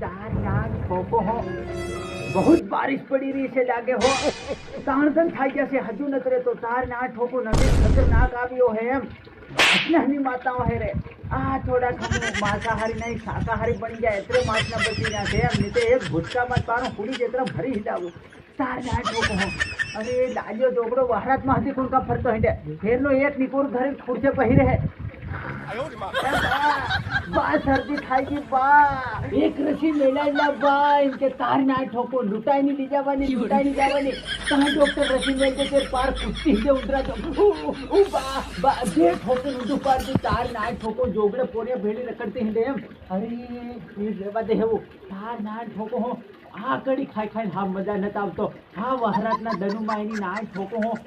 ચાર ચાર ઠોકો હો. બહુ બારિશ પડી રહી છે, લાગે હો. તાણ તણ થઈ જશે હજુ નતરે તો ચાર ના ઠોકો નવી ખતરનાક આવ્યો હે એમ. નાની માતાઓ હે રે. આ થોડા ખમો માંસાહારી નહીં, શાકાહારી બની જાય એટલે માછના બચી ના છે એમ. નહીં એક ભૂટકામાં તારો પૂરી જેતરા ભરી હિલાવું ચાર ના ઠોકો હો. લાલ્યો જોગડો વહરાતમાં હતી કોણ કા ફરતો હિંડે? ફેરનો એક નિકોર ઘરે ખુરશે પહેરે હે બા શરદી થાય છે બા. એક રસી મેલાયેલા બા એમ કે તાર ના ઠોકો લૂંટાઈ ની લઈ જવાની લૂંટાઈ ની જવાની. ત્યાં ડોક્ટર રસી મેલ દે તે પાર કુસ્તી છે ઉતરા તો. ઉ, બા બા બે ઠોકો ઊંધું પાડતી તાર ના ઠોકો જોગડે પોરે ભેડી રખડતી હિંડે એમ. અરે એ લેવા દે એવું તાર ના ઠોકો આ કડી ખાઈ ખાઈને હા, મજા નતા આવતો. હા, વહરાતના દનુમાં એની નાય ઠોકો હો.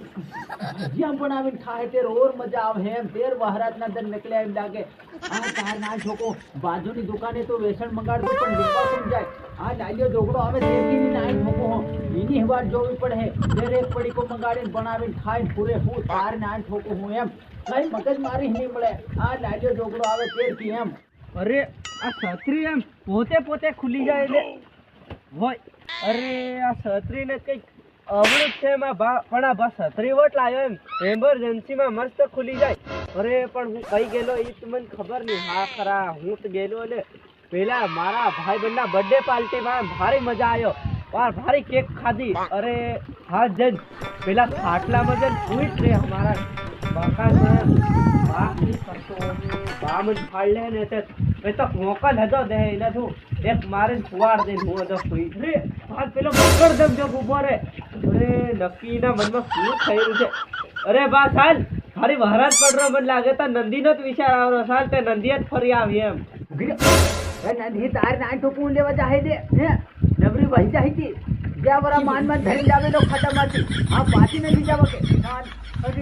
જ્યાં પણ આવીને ખાય તેર ઓર મજા આવે એમ. તેર વહરાતના દન નીકળ્યા એમ લાગે. આ તાર ના ઠોકો. બાજુની દુકાને તો વેસણ મંગાડતો પણ વિકવા પણ જાય. આ ડાલિયો ઢોકળો આવે તેની નાય ઠોકો હો. એની વાર જોવી પડે દરેક પડીકો મંગાડીને બનાવીને ખાઈને પૂરે હું તાર ના ઠોકો હું એમ. કઈ મગજ મારી નહીં મળે. આ ડાલિયો ઢોકળો આવે તેરથી એમ. અરે, આ છત્રી એમ પોતે પોતે ખુલી જાય એટલે. હોય. અરે, આ છત્રીને કંઈક અવળું છે એમાં પણ આ બસ છત્રી વટ લાવ્યો એમ. એમરજન્સીમાં મસ્ત ખુલી જાય. અરે, પણ હું કઈ ગયેલો એ તો મને ખબર નહીં. હા, ખરા, હું તો ગયેલો એટલે પેલા મારા ભાઈ બહેનના બર્થડે પાર્ટીમાં ભારે મજા આવ્યો વાર ભારી કેક ખાધી. અરે, હા જજ પેલા ખાટલામાં જન સુઈ જ અમારા બાકા બા મને ફાડ લે ને તે. મેં તો મોકલ હતો દે એટલે શું? એક મારે ફુવાડ દે હું હતો સુઈ રે આ પેલો મકર દમ જો ઊભો રે. અરે નક્કીના મનમાં શું થઈ રહ્યું છે? અરે બા સાલ ખાલી વહરાજ પડરો મને લાગે તો નંદીનો જ વિચાર આવ્યો સાલ તે નંદી જ ફરી આવી એમ. નદી તાર ના ઠોકું લેવા જાહે દે. હે? નબરી વહી જાય તી. જ્યાં વરા માન માન ધરી જાવે તો ખતમ મારતી આ પાછી નથી જાવ કે. અરે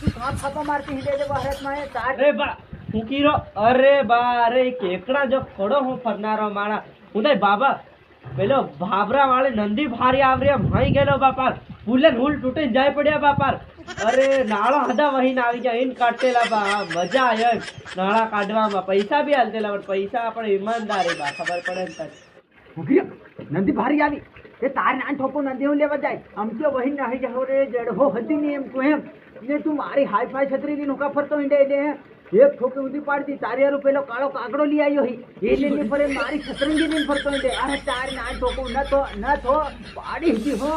તું કાં ખાતા મારતી હિડે દે ભારતમાં તાર અરે બા ફૂકીરો? અરે બા અરે ઈ કેકડા જો ખોડો હું ફરનારો માણા. હું તો બાબા, પેલો ભાભરા વાળે નંદી ભારી આવરી ભાઈ ગયેલો બાપાર. ફૂલે ફૂલ તૂટી જાય પડ્યા બાપાર. અરે નાળો હદા વહીને આવી ગયા એને કાઢતેલા બા, મજા આવે નાળા કાઢવામાં પૈસા બી હાલતેલા પણ પૈસા આપણે ઈમાનદારી બા, ખબર પડે ને ઉઘરી નંદી ભારી આવી. એ તાર ના ઠોકો નદી હું લેવા જાય. આમ તો વહી નાહી જાવ રે, જડહો હતી ને એમ તું એમ. ને તું મારી હાઈ ફાઈ છત્રી ની નોકા ફરતો ઈંડે એટલે એક ઠોકી ઉધી પાડતી તારી હારું પેલો કાળો કાગડો લઈ આવ્યો હી. એ લઈને ફરે મારી છત્રંગી લઈને ફરતો અરે તાર ના ઠોકું ન તો ન તો. પાડી હો.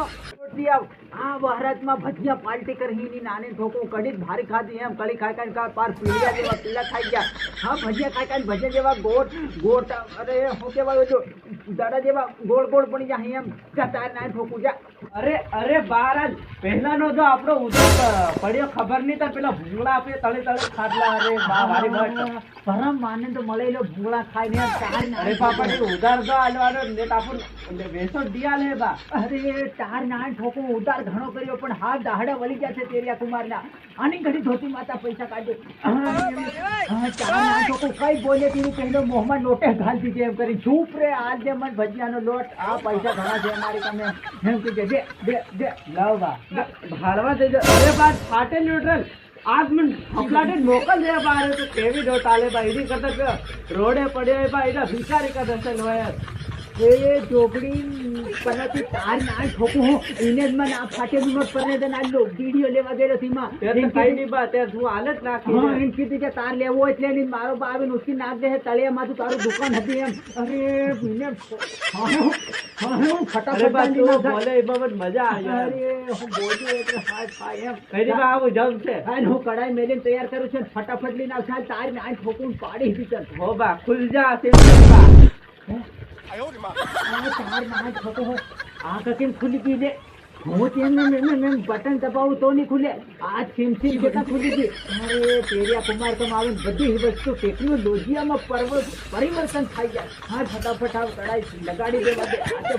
આવ. આ ભારતમાં ભજીયા પાલટી કરી ની નાની ઠોકો કડી ભારી ખાધી એમ. કળી ખાઈ ખાઈ કા પાર પીળિયા જેવા પીલા ખાઈ ગયા. હા ભજીયા ખાઈ ખાઈ ભજીયા જેવા ગોળ ગોળ અરે શું કહેવાય જો દાડા જેવા ગોળ ગોળ પડી જાય એમ. જા તાર ના ઠોકું જા. અરે અરે બારાજ પહેલાનો જો આપણો ઉધો પડ્યો ખબર નહીં તો પેલા ભૂંગળા આપે તળે તળે ખાધલા અરે બા વારી ભટ પરમ માને તો મળેલો ભૂંગળા ખાઈને ને ચાર ના અરે બાપા તું ઉધાર તો આલવાનો ને તાપુ વેસો દિયા લે બા. અરે ચાર ના ઠોકો ઉતાર ઘણો કર્યો પણ હાથ દાહડા વળી ગયા છે તેરિયા કુમાર ના આની ઘડી ધોતી માતા પૈસા કાઢે. કઈ બોલે તીનું કહીને મોહમાં નોટે ઘાલ દીધી એમ કરી. ચૂપ રે આજ દે મન ભજીયાનો લોટ. આ પૈસા ઘણા છે અમારી તમે એમ કે જે જે જે લાવવા ભાડવા દેજો અરે બાદ ફાટે ન્યુટ્રલ. આજ મન ફફલાટે મોકલ દે બા. તો કેવી દો તાલે બા. એની કરતા રોડે પડ્યો બા. એના ભિખારી કા દર્શન હોય એ ચોકડી પનાથી તાર ના ઠોકો હો એને જ મને આ પરને દે ના લો લેવા ગયેલો સીમા તે કઈ નહીં બા તે હું હાલ નાખી હા એમ કીધું કે તાર લેવો એટલે મારો બા આવીને ઉચકી નાખ દે તળિયામાં તું તારું દુકાન હતી એમ. અરે ફટાફટ. બોલે મજા આવી અરે હું બોલું એટલે હાય હાય એમ. કઈ બા આવું જમ છે. હાય હું કડાઈ મેલીને તૈયાર કરું છું ફટાફટ લઈને આવશે. તાર ના ઠોકું પાડી દીધું હો બા ખુલ જા બા. આ તાર આ કકેમ ખુલી ગઈ છે હું એમ બટન દબાવું તો નહીં ખુલે. આ ચીમચીમ છીમ ખુલી ગઈ અરે પેરિયા બધી વસ્તુ ટેકનોલોજીયામાં પર્વ પરિવર્તન થઈ જાય હા, ફટાફટ કડાઈ લગાડી દેવા દે આ તો